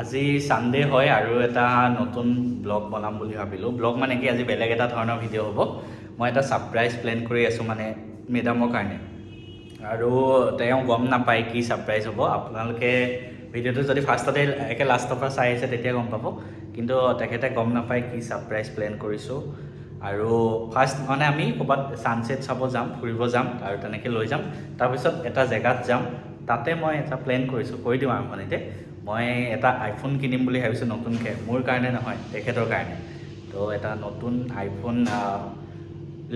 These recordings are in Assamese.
আজি ছানডে হয় আৰু এটা নতুন ব্লগ বনাম বুলি ভাবিলোঁ। ব্লগ মানে কি আজি বেলেগ এটা ধৰণৰ ভিডিঅ' হ'ব। মই এটা ছাৰপ্ৰাইজ প্লেন কৰি আছোঁ মানে মেডামৰ কাৰণে। আৰু তেওঁ গম নাপায় কি ছাৰপ্ৰাইজ হ'ব। আপোনালোকে ভিডিঅ'টো যদি ফাৰ্ষ্টতে একে লাষ্টৰ পৰা চাই আছে তেতিয়া গম পাব। কিন্তু তেখেতে গম নাপায় কি ছাৰপ্ৰাইজ প্লেন কৰিছোঁ। আৰু ফাৰ্ষ্ট মানে আমি ক'ৰবাত ছানছেট চাব যাম ফুৰিব যাম আৰু তেনেকৈ লৈ যাম। তাৰপিছত এটা জেগাত যাম। তাতে মই এটা প্লেন কৰিছোঁ। কৈ দিওঁ আৰম্ভণিতে। মই এটা আইফোন কিনিম বুলি ভাবিছোঁ নতুনকৈ। মোৰ কাৰণে নহয় তেখেতৰ কাৰণে। তো এটা নতুন আইফোন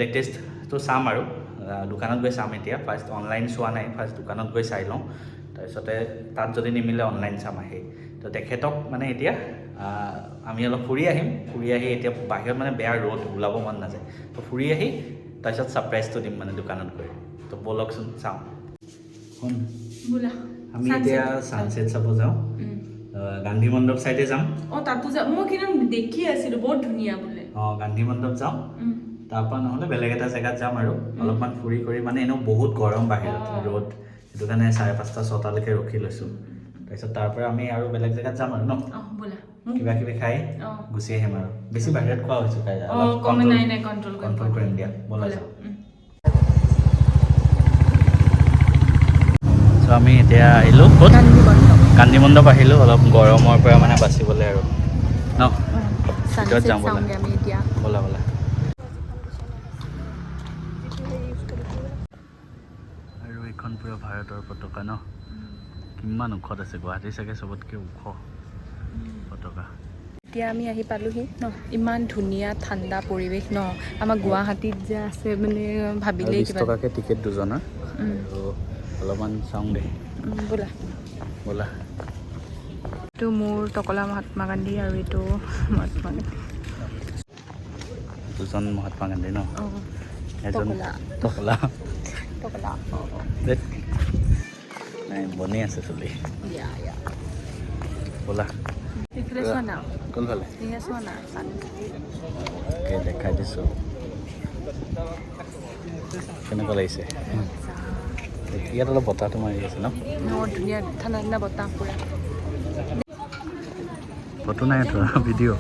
লেটেষ্টটো চাম আৰু। দোকানত গৈ চাম এতিয়া। ফাৰ্ষ্ট অনলাইন চোৱা নাই ফাৰ্ষ্ট দোকানত গৈ চাই লওঁ। তাৰপিছতে তাত যদি নিমিলে অনলাইন চাম আহি। তো তেখেতক মানে এতিয়া আমি অলপ ফুৰি আহিম। ফুৰি আহি এতিয়া বাহিৰত মানে বেয়া ৰ'দ ওলাব মন নাযায়। তো ফুৰি আহি তাৰপিছত ছাৰপ্ৰাইজটো দিম মানে দোকানত গৈ। তো ব'লকচোন চাওঁ। শুন আমি এতিয়া ছানছেট চাব যাওঁ। গান্ধী মণ্ডপ চাইডে যাম। অঁ তাতো যা মই কিন্তু দেখি আছিলোঁ বহুত ধুনীয়া বোলে। অঁ গান্ধী মণ্ডপ যাওঁ। তাৰপৰা নহ'লে বেলেগ এটা জেগাত যাম আৰু। অলপমান ফুৰি কৰি মানে এনেও বহুত গৰম বাহিৰত। ৰ'দ। সেইটো কাৰণে চাৰে পাঁচটা ছটালৈকে ৰখি লৈছোঁ। তাৰপিছত তাৰ পৰা আমি আৰু বেলেগ জেগাত যাম আৰু ন? কিবা কিবি খাই গুচি আহিম আৰু। বেছি বাহিৰত খোৱা হৈছোঁ কণ্ট্ৰল কণ্ট্ৰল কৰিম দিয়া। ব'লা যাওঁ। আমি এতিয়া আহিলোঁ। ক'ত? গান্ধী মণ্ডপ আহিলোঁ অলপ গৰমৰ পৰা মানে বাচিবলৈ আৰু। ন? ভিতৰত যাম ব'লা। ব'লা ব'লা। আৰু এইখন পূৰা ভাৰতৰ পতাকা ন? কিমান ওখত আছে গুৱাহাটী চাগে চবতকৈ ওখ পতাকা। এতিয়া আমি আহি পালোহি ন? ইমান ধুনীয়া ঠাণ্ডা পৰিৱেশ ন? আমাৰ গুৱাহাটীত যে আছে মানে ভাবিলেই কিবা টকাকৈ টিকেট দুজনৰ। অলপমান চাওঁ উম, বোলা ব'লা এইটো মোৰ টকলা মহাত্মা গান্ধী আৰু এইটো মহাত্মা গান্ধী দুজন মহাত্মা গান্ধী ন এজন টকলা। টকলা নাই বনি আছে চুলি ব'লা কোনফালে দেখাই দিছোঁ কেনেকুৱা লাগিছে ইয়াত অলপ বতাহটো মাৰি আছে ন? ধুনীয়া ঠাণ্ডা ঠাণ্ডা বতাহ পূৰা। ফটো নাই উঠোৱা ভিডিঅ'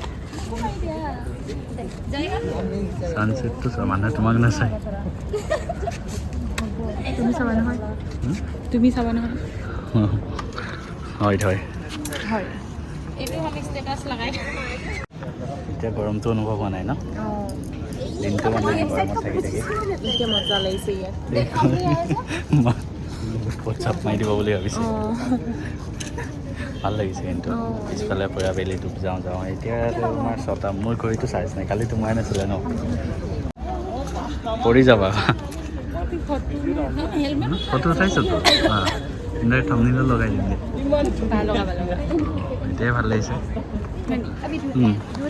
ছানছেটটো চোৱা মানুহে তোমাক নাচায়। তুমি চাবা নহয়। হুম? তুমি চাবা নহয়। হয় হয়। এতিয়া গৰমটো অনুভৱ হোৱা নাই ন? দিনটো মানে গৰমত থাকি থাকি চাপ মাৰি দিব বুলি ভাবিছে। ভালো লাগিছে কিন্তু। পিছফালে পৰা বেলি ডুব যাওঁ যাওঁ। এতিয়া তোমাৰ ছটা মোৰ ঘড়ীটো চাৰ্জ নাই কালি তোমাৰ নাছিলে ন? পৰি যাবা। ফটো কিন্তু থামনিলো লগাই দিম দে। এতিয়াই ভালো লাগিছে।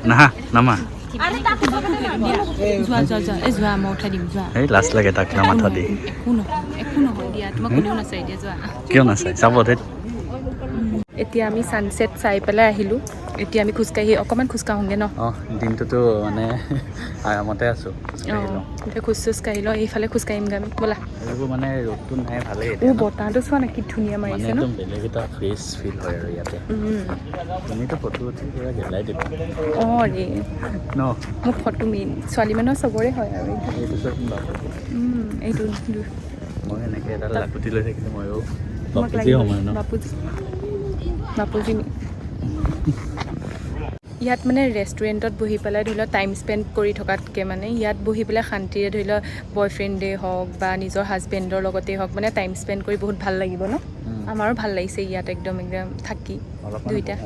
নাহা নামা। যোৱা যোৱা যোৱা যোৱা মই উঠাই দিম যোৱা নহয় একো নহয় দিয়া তোমাক কোনেও নাচাই? দিয়া যোৱা নাচায় চাব এতিয়া আমি ছানছেট চাই পেলাই আহিলোঁ। এতিয়া আমি খোজকাঢ়ি অকণমান খোজকাঢ়োঁগৈ ন? অঁ দিনটোতো মানে আৰামতে আছোঁ। অঁ এতিয়া খোজ চোজ কাঢ়ি লওঁ এইফালে খোজকাঢ়িমগৈ আমি ব'লা। এইবোৰ মানে ৰ'দটো নাই ভালেই ন। বতাহটো চোৱা না কি ধুনীয়া মাৰিছে ন? বেলেগ এটা ফ্ৰেছ ফিল হয় আৰু ইয়াতে। তুমিতো ফটো উঠি পুৰা গেলাই দিবা অঁ ৰে। ন? মোক ফটো মেইন ছোৱালী মানুহৰ চবৰে হয় আৰু এইটো। এইটো চব এইটো এইটো। মই এনেকৈ এডাল লাকুটি লৈ থাকিলে ময়ো বাপুজি সময় ন? বাপুজি। বাপুজি ইয়াত মানে ৰেষ্টুৰেণ্টত বহি পেলাই ধৰি লওক টাইম স্পেণ্ড কৰি থকাতকৈ মানে ইয়াত বহি পেলাই শান্তিৰে ধৰি লওক বয়ফ্ৰেণ্ডে হওক বা নিজৰ হাজবেণ্ডৰ লগতেই হওক মানে টাইম স্পেণ্ড কৰি বহুত ভাল লাগিব ন। আমাৰো ভাল লাগিছে ইয়াত একদম একদম থাকি দুইটা।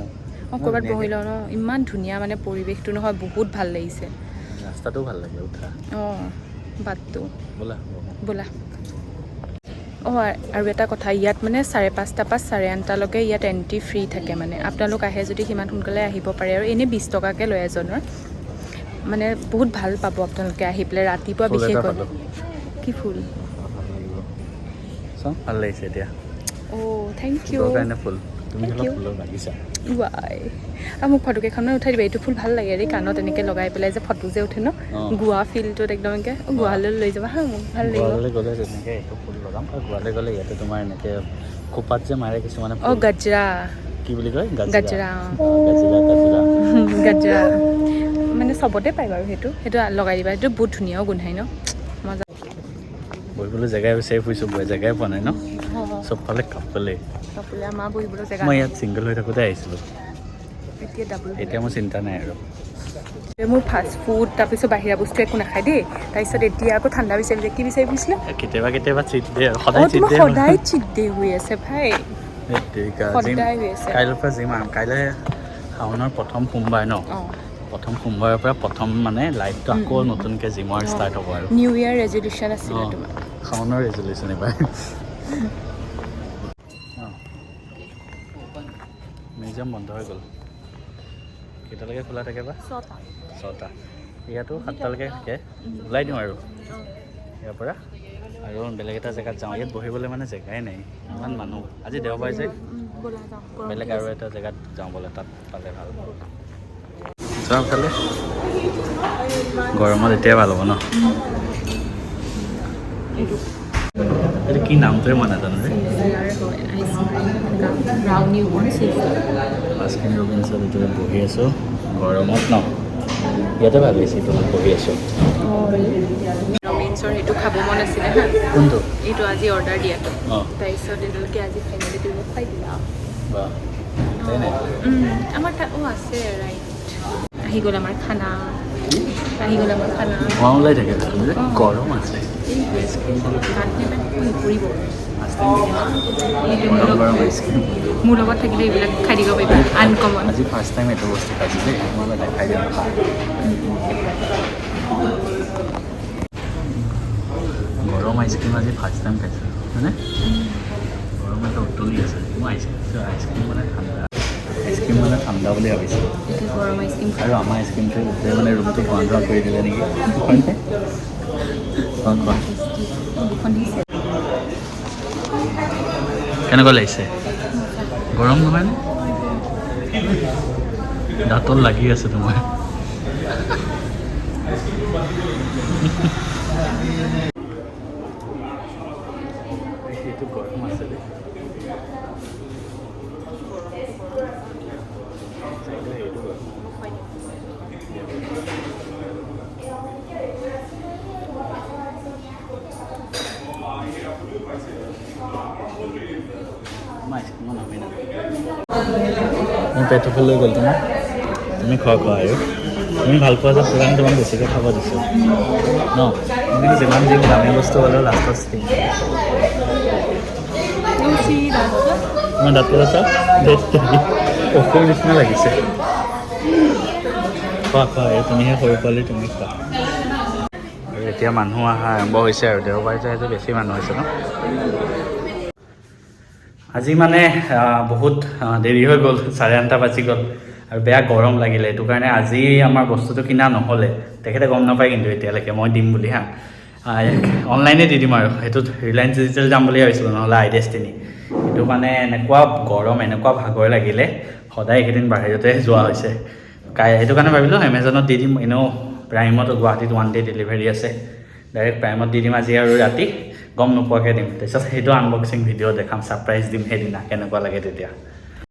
অঁ ক'ৰবাত। বহি লওঁ ন? ইমান ধুনীয়া মানে পৰিৱেশটো নহয় বহুত ভাল লাগিছে। ৰাস্তাটো ভাল লাগে উঠা। অঁ বাটটো। ব'লা ব'লা। অঁ আৰু এটা কথা ইয়াত মানে চাৰে পাঁচটাৰ পৰা চাৰে আঠটালৈকে ইয়াত এণ্ট্ৰি ফ্ৰী থাকে মানে। আপোনালোক আহে যদি সিমান সোনকালে আহিব পাৰে আৰু এনেই বিছ টকাকৈ লয় এজনৰ। মানে বহুত ভালো পাব আপোনালোকে আহি পেলাই ৰাতিপুৱা বিশেষকৈ। কি ফুল? ভালো লাগিছে এতিয়া। অ' থেংক ইউ ফুল। তুমি অলপ ফুলৰ বাগিচা। ৱাই আৰু মোক ফটো কেইখনমান উঠাই দিবা এইটো ফুল ভালো লাগে দেই কাণত এনেকৈ লগাই পেলাই যে ফটো যে উঠে ন গোৱা ফিল্ডটোত একদম এনেকৈ গোৱালৈ লৈ যাবা হা মোক ভালো লাগিব। গোৱালৈ গ'লে তেনেকৈ এইটো ফুল লগাম আৰু গোৱালৈ গ'লে ইয়াতে তোমাৰ এনেকৈ খোপাত যে মাৰে কিছুমানে অঁ গজৰা। কি বুলি কয়? গাজৰা, গাজৰা মানে চবতে পায় বাৰু সেইটো সেইটো লগাই দিবা সেইটো বহুত ধুনীয়াও গোন্ধাই ন। মজা বহিবলৈ জেগাই বিচাৰি ফুৰিছোঁ জেগাই পোৱা নাই ন? চবফালে কাপোলে। কাপোৰে আমাৰ বহিবলৈ জেগা মই ইয়াত ছিংগল হৈ থাকোঁতে আহিছিলোঁ। এতিয়া ডাবল এতিয়া মোৰ চিন্তা নাই আৰু। মোৰ ফাষ্ট ফুড তাৰপিছত বাহিৰা বস্তু একো নাখায় দেই। তাৰপিছত এতিয়া আকৌ ঠাণ্ডা বিচাৰি কি বিচাৰি ফুৰিছিলে কেতিয়াবা কেতিয়াবা চিট দে আৰু অঁ সদায় চিট সদায় ডে হৈ আছে ভাই। সদায় হৈ আছে। কাইলৈৰ পৰা জিম আৰু কাইলৈ শাওনৰ প্ৰথম সোমবাৰ ন? প্ৰথম সোমবাৰৰ পৰা প্ৰথম মানে লাইফটো আকৌ নতুনকৈ জিমৰ ষ্টাৰ্ট হ'ব আৰু। নিউ ইয়েৰ ৰেজলিউশ্যন আছিলে তোমাৰ। শাওনৰ ৰেজলিউশ্যন এইবাৰ মিউজিয়াম বন্ধ হৈ গ'ল। কেতিয়ালৈকে খোলা থাকে বা? ছটা। ইয়াতো সাতটালৈকে থাকে। ওলাই দিওঁ আৰু। ইয়াৰ পৰা। আৰু বেলেগ এটা জেগাত যাওঁ। ইয়াত বহিবলৈ মানে জেগাই নাই। ইমান মানুহ। আজি দেওবাৰ যে। বেলেগ আৰু এটা জেগাত যাওঁ বোলে। তাত পালে ভাল। যাওঁ ফালে গৰমত এতিয়াই ভাল হ'ব ন? এইটো কি নামটোৱে মই নাজানো ৰে ব্ৰাউনি বাস্কিন ৰবিনছত এতিয়া বহি আছোঁ গৰমত ন? ইয়াতে ভালো হৈছে তলত বহি আছোঁ। ৰবিনছৰ সেইটো খাব মন আছিলে হা। কোনটো? এইটো আজি অৰ্ডাৰ দিয়াটো। তাৰপিছত এতিয়ালৈকে আজি ফাইনেলি তুমি খাই দিলা আমাৰ তাত অঁ আছে ৰাইট আহি গ'ল আমাৰ খানা। ওলাই থাকে গৰম আছে মোৰ লগত থাকিলে এইবিলাক খাই দিব পাৰিবা আনকমন আজি ফাৰ্ষ্ট টাইম এইটো বস্তু খাইছোঁ দেই মই মানে দেখাই দিম খা গৰম আইচক্ৰীম আজি ফাৰ্ষ্ট টাইম খাইছোঁ হয়নে গৰম এটা উতলি আছে মই আইচক্ৰীম আইচক্ৰীম মানে ঠাণ্ডা আইচক্ৰীম মানে ঠাণ্ডা বুলি আইচক্ৰীম আৰু আমাৰ আইচক্ৰীমটো গোটেই মানে ৰুমটো বন্ধ কৰি দিলে নেকি? কেনেকুৱা লাগিছে? গৰম নহয়নে দাঁতত লাগি আছে তোমাৰ। মোৰ পেটটো ফুল হৈ গ'ল তোমাৰ। তুমি খোৱা খোৱা আৰু। তুমি ভাল পোৱা যে সেইকাৰণে তোমাক বেছিকৈ খাব দিছোঁ। ন? কিন্তু যিমান যি দামী বস্তু হ'লেও লাষ্টত ষ্টিং মই দাঁতটো আছা? অসুৰ নিচিনা লাগিছে। খোৱা খোৱা এই তুমিহে সৰু পোৱালি তুমি খোৱা। আৰু এতিয়া মানুহ অহা আৰম্ভ হৈছে আৰু দেওবাৰ যে আজি বেছি মানুহ হৈছে ন? আজি মানে বহুত দেৰি হৈ গ'ল চাৰে আঠটা বাজি গ'ল আৰু বেয়া গৰম লাগিলে। সেইটো কাৰণে আজি আমাৰ বস্তুটো কিনা নহ'লে। তেখেতে গম নাপায় কিন্তু এতিয়ালৈকে। মই দিম বুলি হা। অনলাইনে দি দিম আৰু। সেইটোত ৰিলায়েন্স ডিজিটেল যাম বুলি ভাবিছিলোঁ নহ'লে আই ডেষ্টিনি। কিন্তু মানে এনেকুৱা গৰম এনেকুৱা ভাগৰ লাগিলে সদায় এইকেইদিন বাহিৰতে যোৱা হৈছে। সেইটো কাৰণে ভাবিলোঁ এমেজনত দি দিম। এনেও প্ৰাইমত গুৱাহাটীত ওৱান ডে ডেলিভাৰী আছে। ডাইৰেক্ট প্ৰাইমত দি দিম আজি আৰু ৰাতি। গম নোপোৱাকৈ দিম। তাৰপিছত সেইটো আনবক্সিং ভিডিঅ' দেখাম ছাৰপ্ৰাইজ দিম সেইদিনা কেনেকুৱা লাগে তেতিয়া।